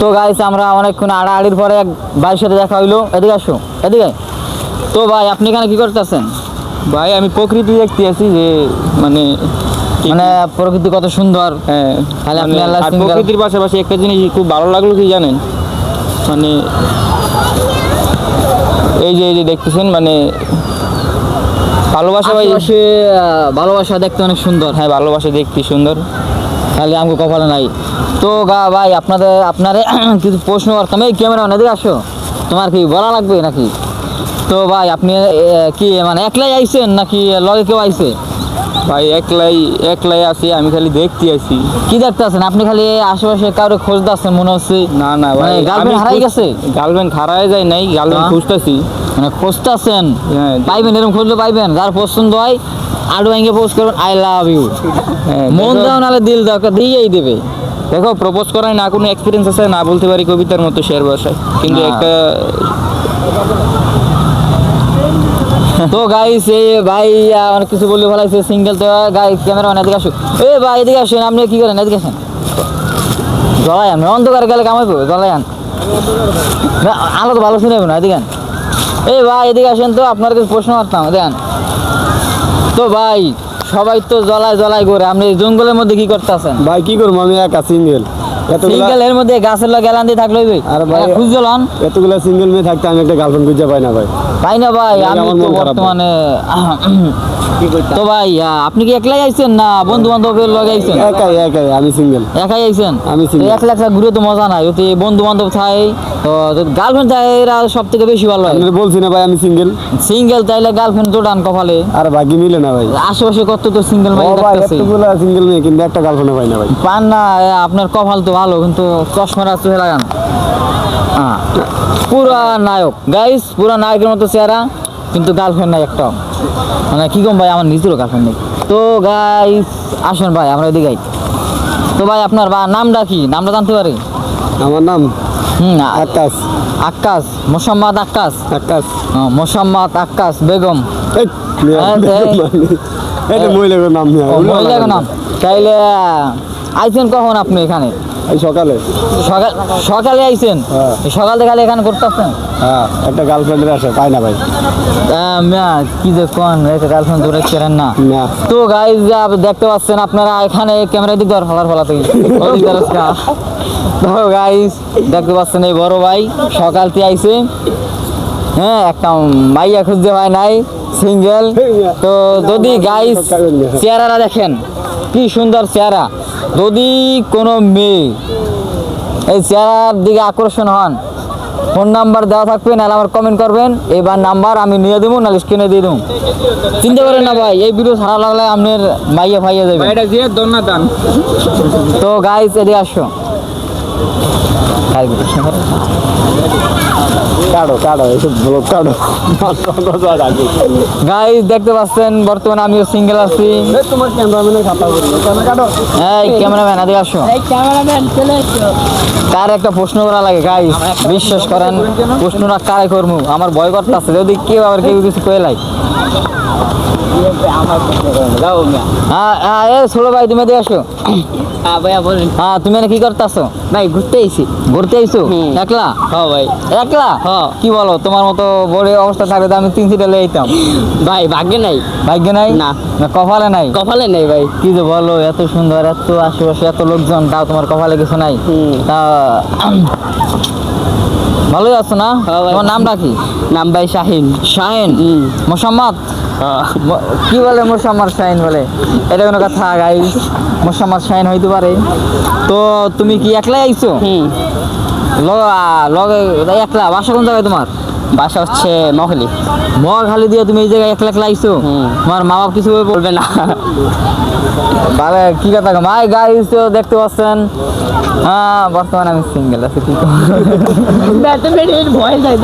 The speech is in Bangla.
তো গাইস আমরা অনেকক্ষণ আড়াআড়ির পরে এক ভাইয়ের সাথে দেখা হইল। এদিকে আসো এদিকে। তো ভাই আপনি এখানে কি করতেছেন? ভাই আমি প্রকৃতি দেখতে আছি যে মানে মানে প্রকৃতি কত সুন্দর। হ্যাঁ মানে প্রকৃতির পাশাপাশি একটা জিনিস খুব ভালো লাগল কি জানেন? মানে এই যে এই যে দেখতেছেন মানে ভালোবাসা ভাই। ভালোবাসা দেখতে অনেক সুন্দর। হ্যাঁ ভালোবাসা দেখতে সুন্দর। তাহলে আমাকে কপালে নাই। তো গা ভাই আপনাদের আপনারে কিছু প্রশ্ন করতাম এই ক্যামেরা এদিকে আসো। তোমার কি বলা লাগবে নাকি? তো ভাই আপনি কি মানে একলাই আইছেন নাকি লগে কেউ আইছে? ভাই একলাই একলাই আছি আমি খালি দেখতে আছি কি দেখতে আছেন? আপনি খালি আশেপাশে কারও খোঁজ দিচ্ছেন মনে হচ্ছে। না না ভাই গার্লফ্রেন্ড হারাই গেছে? গার্লফ্রেন্ড হারায় যায় নাই গার্লফ্রেন্ড। খুঁজতেছি। মানে খুঁজতেছেন। পাইবেন এরকম খুঁজলে পাইবেন। যার পছন্দ হয় আডু ভেঙে পোস্ট করবেন আই লাভ ইউ মন দাও নাহলে দিল দাও দিয়েই দেবে। দেখো প্রপোজ করায় না কোনো এক্সপিরিয়েন্স আছে না বলতে পারি কবিতার মতো শেয়ার ভাষায় কিন্তু একটা তো গাইস এই ভাই অনেক কিছু বলে ফেলাইছে সিঙ্গেল তো গাই ক্যামেরা অনেক এদিকে আসুক। এ ভাই এদিকে আসেন আপনি কি করেন এদিকে আসেন। জলাই আন অন্ধকারে গেলে কামাইবো জলাই আন আলো তো ভালো শুনে না এদিকে। এই ভাই এদিকে আসেন তো আপনার কাছে প্রশ্ন করতাম দেখেন তো ভাই সবাই তো জলায় জলায় করে আপনি জঙ্গলের মধ্যে কি করতেছেন? ভাই কি করব আমি একা সিঙ্গেল সিঙ্গেল এর মধ্যে গাছের লগে এলান দিয়ে থাকলে হইবে? আরে ভাই- এতগুলা সিঙ্গেল মেয়ে থাকতে আমি একটা গার্লফ্রেন্ড খুঁজে পাই না ভাই। তাই না ভাই আমি তো মন। বর্তমানে তো ভাই আপনি কি একলাই আইছেন না বন্ধু বান্ধবের লগে আইছেন? একাই একাই আমি সিঙ্গেল একাই আইছেন? আমি। তো একলা একলা ঘুরে তো মজা নাই ওতে বন্ধু বান্ধব থাই তো গার্লফ্রেন্ড থাকে এরা সব থেকে বেশি ভালো হয়? বলছি না ভাই আমি সিঙ্গেল সিঙ্গেল তাইলে গার্লফ্রেন্ড জোড়ান কপালে আর ভাগ্য মিলে না ভাই? আশেপাশে কত তো সিঙ্গেল ভাই দেখতেছি সিঙ্গেল মেয়ে কিন্তু একটা গার্লফ্রেন্ড পাই না ভাই। পান না আপনার কপাল তো ভালো কিন্তু চশমার আছে লাগান পুরা নায়ক। গাইস পুরা নায়কের মতো চেহারা কিন্তু গার্লফ্রেন্ড নাই একটা মানে কি কম ভাই আমার নিজেরও গার্লফ্রেন্ড নেই। তো গাইস আসেন ভাই আমরা এদিকে। তো ভাই আপনার বা নামটা কি? নামটা জানতে পারি? আমার নাম হুম আকাশ। মোসাম্মদ মোসাম্মদ বেগম। মহিলার নাম মহিলার তাইলে আইছেন কখন আপনি এখানে? এই সকালে? সকাল সকালে আইছেন? হ্যাঁ। সকাল থেকে এখানে করতেছেন হ্যাঁ একটা গার্লফ্রেন্ডের আসে পাই না ভাই। কি যে কোন একটা গার্লফ্রেন্ড ধরে করেন না। তো গাইজ দেখতে পাচ্ছেন আপনারা এখানে ক্যামেরা দিক ধর ফলার ফলা থেকে তো গাইজ দেখতে পাচ্ছেন এই বড় ভাই সকাল থেকে আইছে। হ্যাঁ একটা মাইয়া খুঁজতে হয় নাই সিঙ্গেল তো যদি গাইজ চেহারাটা দেখেন কি সুন্দর চেহারা। যদি কোনো মেয়ে এই চেহারার দিকে আকর্ষণ হন ফোন নাম্বার দেওয়া থাকবে নাহলে আমার কমেন্ট করবেন। এবার নাম্বার আমি নিয়ে দেবো নাহলে স্ক্রিনে দিয়ে দেবো। চিনতে পারেন না ভাই এই ভিডিও সারা লাগলে আপনার মাইয়া ফাইয়া যাবে। তো গাইস এদিকে আসো। গাইস, দেখতে পাচ্ছেন বর্তমানে আমিও সিঙ্গেল আসো। কার একটা প্রশ্ন করা লাগে গাইস বিশ্বাস করেন প্রশ্নটা কারে করব আমার ভয় করতেছে যদি কেউ আবার কেউ কিছু কয়ে লাই। হ্যাঁ হ্যাঁ ছোট ভাই তুমি এদিকে আসো। ভাইয়া বলেন। হ্যাঁ তুমি কি করতেছো? ভাই ঘুরতে আইছি। ঘুরতে আইছো? একলা? হ্যাঁ ভাই। একলা? হ্যাঁ। কি বলো তোমার মতো বড় অবস্থা থাকলে আমি তিন সিটে লইতাম ভাই ভাগ্যে নাই। ভাগ্য নাই? না। কপালে নাই? কপালে নেই ভাই। কি যে বলো এত সুন্দর এত আশেপাশে এত লোকজন তাও তোমার কপালে কিছু নাই? তা ভালোই আছো না? হ্যাঁ। তোমার নামটা কি? নাম ভাই শাহিন। শাহিন। মোসাম্মদ? কি বলে মোসাম্মদ শাহিন বলে? এটা কোনো কথা গাই মোসাম্মদ শাহিন হইতে পারে। তো তুমি কি একলাই আইছো? লগ- একলা বাসা কোন জায়গায় তোমার? বাসা হচ্ছে মহলি মহাখালী দিয়ে তুমি এই জায়গায় একলা একলা আইছো? তোমার মা বাপ কিছু বলবে? না। ভালো কি কথা মাই গাইস তো দেখতে পাচ্ছেন? হ্যাঁ বর্তমানে আমি সিঙ্গেল আছি কি ভয় যায়